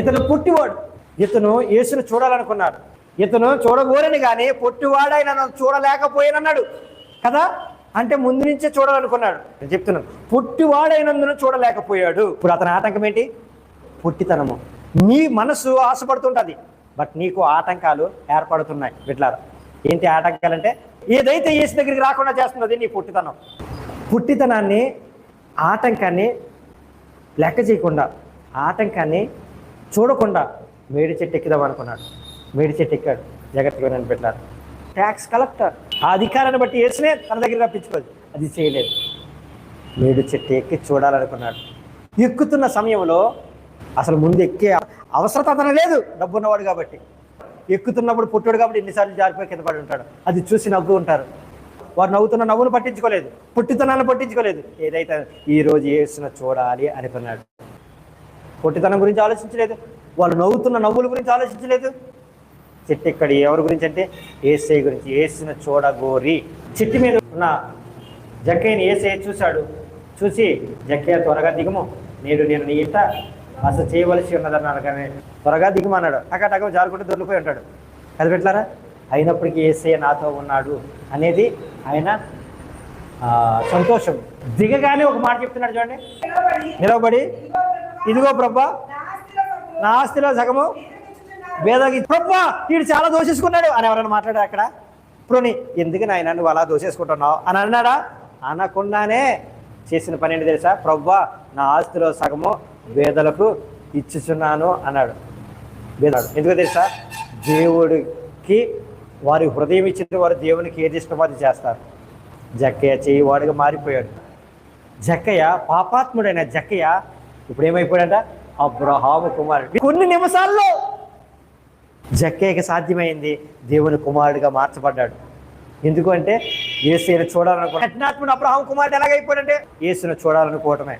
ఇతను పుట్టివాడు. ఇతను యేసును చూడాలనుకున్నాడు. ఇతను చూడగోరని కానీ పొట్టివాడైన ఆయన చూడలేకపోయానన్నాడు. కదా? అంటే ముందు నుంచే చూడాలనుకున్నాడు. నేను చెప్తున్నాను పుట్టివాడైనందున చూడలేకపోయాడు. ఇప్పుడు అతని ఆటంకం ఏంటి? పుట్టితనము. నీ మనసు ఆశపడుతుంటుంది. బట్ నీకు ఆటంకాలు ఏర్పడుతున్నాయి. విట్లారా ఏంటి ఆటంకాలు అంటే? ఏదైతే ఏసు దగ్గరికి రాకుండా చేస్తున్నది నీ పుట్టితనం. పుట్టితనాన్ని ఆటంకాన్ని లెక్క చేయకుండా ఆటంకాన్ని చూడకుండా మేడి చెట్టు ఎక్కుదాం అనుకున్నాడు. మేడి చెట్టు ఎక్కాడు. జగత్తుగా నన్ను పెట్టారు. ట్యాక్స్ కలెక్టర్ ఆ అధికారాన్ని బట్టి వేసినే తన దగ్గర రప్పించుకోదు అది చేయలేదు. మేడి చెట్టు ఎక్కి చూడాలనుకున్నాడు. ఎక్కుతున్న సమయంలో అసలు ముందు ఎక్కే అవసరత అతను లేదు. డబ్బు ఉన్నవాడు కాబట్టి. ఎక్కుతున్నప్పుడు పుట్టాడు కాబట్టి ఎన్నిసార్లు జారిపోయి కింద పడి ఉంటాడు. అది చూసి నవ్వు ఉంటారు. వారు నవ్వుతున్న నవ్వును పట్టించుకోలేదు. పుట్టితనాన్ని పట్టించుకోలేదు. ఏదైతే ఈరోజు రోజు వేసిన చూడాలి అనుకున్నాడు. పొట్టితనం గురించి ఆలోచించలేదు. వాళ్ళు నవ్వుతున్న నవ్వుల గురించి ఆలోచించలేదు. చెట్టు ఇక్కడ ఎవరి గురించి అంటే ఏసై గురించి ఏసిన చూడగోరి. చెట్టు మీద ఉన్న జక్కయ్యని ఏసై చూశాడు. చూసి జక్కయ్య త్వరగా దిగము. నేడు నేను నీ ఇంట అసలు చేయవలసి ఉన్నదన్నాడు కానీ త్వరగా దిగమన్నాడు టకా జారుకుంటూ దొరికిపోయి ఉంటాడు. కదిపెట్లారా అయినప్పటికీ ఏసై నాతో ఉన్నాడు అనేది ఆయన సంతోషం. దిగగానే ఒక మాట చెప్తున్నాడు చూడండి. నిలబడి ఇదిగో ప్రభా నా ఆస్తిలో సగము వేదకి ప్రభా వీడు చాలా దోషేసుకున్నాడు అని ఎవరైనా మాట్లాడారు అక్కడ? ఇప్పుడు నీ ఎందుకు నాయన నువ్వు అలా దోషేసుకుంటున్నావు? అని అన్నాడా? అనకుండానే చేసిన పని ఏంటి తెలుసా? ప్రవ్వా నా ఆస్తిలో సగము వేదలకు ఇచ్చుచున్నాను అన్నాడు. వేదాడు ఎందుకు తెలుసా? దేవుడికి వారి హృదయం ఇచ్చిన వారు దేవునికి ఏది ఇష్టమో అది చేస్తారు. జక్కయ్య చేయి వాడుగా మారిపోయాడు. జక్కయ్య పాపాత్ముడైన జక్కయ్య ఇప్పుడు ఏమైపోయాడంట అబ్రహాము కుమారుడు. కొన్ని నిమిషాల్లో జక్కేకి సాధ్యమైంది దేవుని కుమారుడిగా మార్చబడ్డాడు. ఎందుకు అంటే చూడాలనుకో కఠినాత్ముడు అబ్రహాం కుమారుడు ఎలాగైపోయాడంటే ఏసును చూడాలనుకోవటమే.